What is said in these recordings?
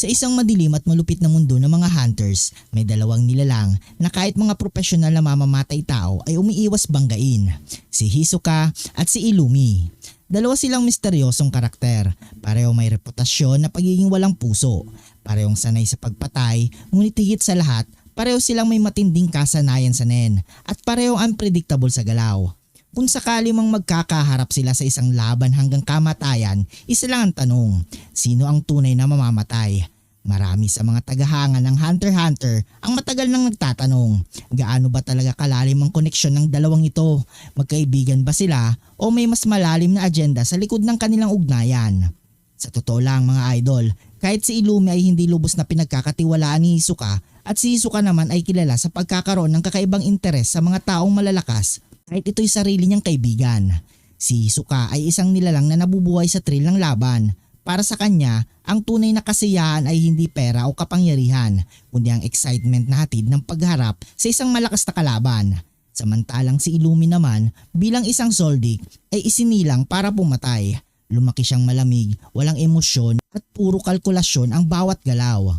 Sa isang madilim at malupit na mundo ng mga hunters, may dalawang nilalang na kahit mga profesional na mamamatay tao ay umiiwas banggain. Si Hisoka at si Ilumi. Dalawa silang misteryosong karakter. Pareho may reputasyon na pagiging walang puso. Parehong sanay sa pagpatay, ngunit higit sa lahat, pareho silang may matinding kasanayan sa nen at pareho unpredictable sa galaw. Kung sakali mang magkakaharap sila sa isang laban hanggang kamatayan, isa lang ang tanong, sino ang tunay na mamamatay? Marami sa mga tagahanga ng Hunter x Hunter ang matagal nang nagtatanong, gaano ba talaga kalalim ang koneksyon ng dalawang ito? Magkaibigan ba sila o may mas malalim na agenda sa likod ng kanilang ugnayan? Sa totoo lang mga idol, kahit si Ilumi ay hindi lubos na pinagkakatiwalaan ni Hisoka at si Hisoka naman ay kilala sa pagkakaroon ng kakaibang interes sa mga taong malalakas kahit ito'y sarili niyang kaibigan. Si Hisoka ay isang nilalang na nabubuhay sa thrill ng laban. Para sa kanya, ang tunay na kasiyahan ay hindi pera o kapangyarihan, kundi ang excitement na hatid ng pagharap sa isang malakas na kalaban. Samantalang si Ilumi naman bilang isang soldik ay isinilang para pumatay. Lumaki siyang malamig, walang emosyon at puro kalkulasyon ang bawat galaw.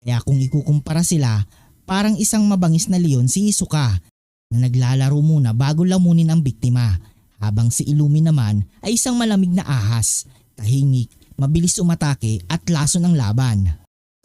Kaya kung ikukumpara sila, parang isang mabangis na leon si Hisoka na naglalaro muna bago lamunin ang biktima habang si Ilumi naman ay isang malamig na ahas, tahimik, mabilis umatake at laso ng laban.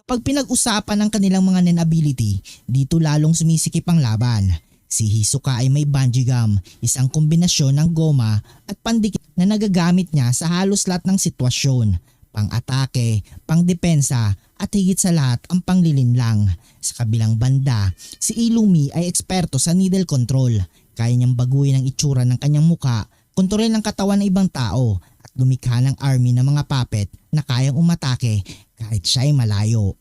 Kapag pinag-usapan ang kanilang mga nen ability, dito lalong sumisikip ang laban. Si Hisoka ay may bungee gum, isang kombinasyon ng goma at pandikit na nagagamit niya sa halos lahat ng sitwasyon. Pang-atake, pang-depensa at higit sa lahat ang panglilinlang. Sa kabilang banda, si Ilumi ay eksperto sa needle control. Kaya niyang baguhin ang itsura ng kanyang muka, kontrolin ang katawan ng ibang tao at lumikha ng army ng mga puppet na kayang umatake kahit siya ay malayo.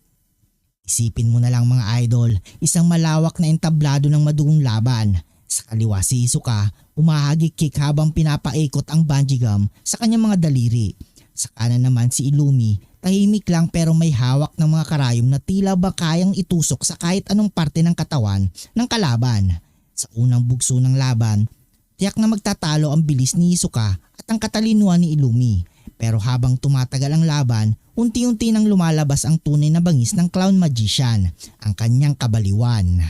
Isipin mo na lang mga idol, isang malawak na entablado ng madugong laban. Sa kaliwa si Isuka, umahagik-kick habang pinapaikot ang bungee gum sa kanyang mga daliri. Sa kanan naman si Ilumi, tahimik lang pero may hawak ng mga karayom na tila ba kayang itusok sa kahit anong parte ng katawan ng kalaban. Sa unang bugso ng laban, tiyak na magtatalo ang bilis ni Isuka at ang katalinuhan ni Ilumi. Pero habang tumatagal ang laban, unti-unti nang lumalabas ang tunay na bangis ng clown magician, ang kanyang kabaliwan.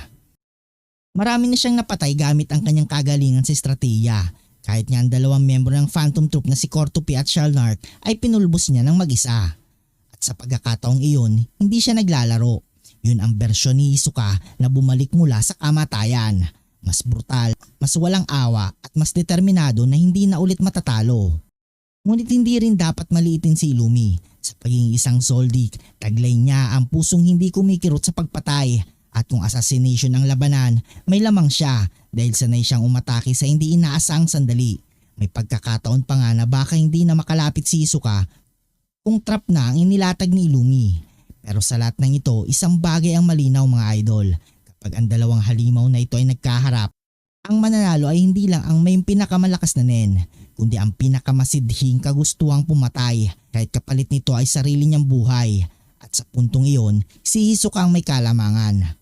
Marami na siyang napatay gamit ang kanyang kagalingan sa estratiya. Kahit nga ang dalawang miyembro ng Phantom Troop na si Cortopi at Shalnark ay pinulbos niya ng mag-isa. Sa pagkakataong iyon, hindi siya naglalaro. Yun ang bersyon ni Isuka na bumalik mula sa kamatayan. Mas brutal, mas walang awa at mas determinado na hindi na ulit matatalo. Ngunit hindi rin dapat maliitin si Ilumi. Sa pagiging isang soldik, taglay niya ang pusong hindi kumikirot sa pagpatay at kung assassination ng labanan, may lamang siya dahil sanay siyang umatake sa hindi inaasang sandali. May pagkakataon pa nga na baka hindi na makalapit si Isuka kung trap na ang inilatag ni Ilumi. Pero sa lahat ng ito, isang bagay ang malinaw mga idol. Kapag ang dalawang halimaw na ito ay nagkaharap, ang mananalo ay hindi lang ang may pinakamalakas na nen, kundi ang pinakamasidhing kagustuhang pumatay kahit kapalit nito ay sarili niyang buhay. At sa puntong iyon, si Hisoka ang may kalamangan.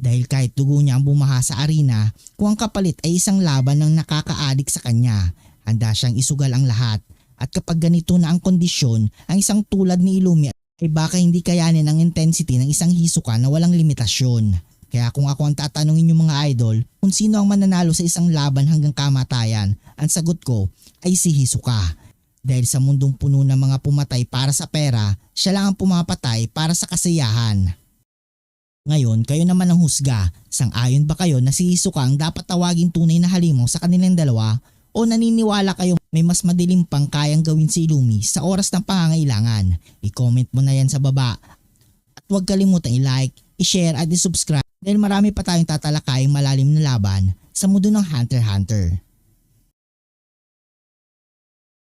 Dahil kahit dugo niya ang bumaha sa arena, kung ang kapalit ay isang laban ng nakakaadik sa kanya, handa siyang isugal ang lahat. At kapag ganito na ang kondisyon, ang isang tulad ni Ilumi ay baka hindi kayanin ang intensity ng isang Hisoka na walang limitasyon. Kaya kung ako ang tatanungin yung mga idol kung sino ang mananalo sa isang laban hanggang kamatayan, ang sagot ko ay si Hisoka. Dahil sa mundong puno ng mga pumatay para sa pera, siya lang ang pumapatay para sa kasiyahan. Ngayon, kayo naman ang husga. Sang-ayon ba kayo na si Hisoka ang dapat tawaging tunay na halimaw sa kanilang dalawa? O naniniwala kayo may mas madilim pang kayang gawin si Ilumi sa oras ng pangangailangan? I-comment mo na yan sa baba. At huwag kalimutan i-like, i-share at i-subscribe dahil marami pa tayong tatalakayang malalim na laban sa mundo ng Hunter x Hunter.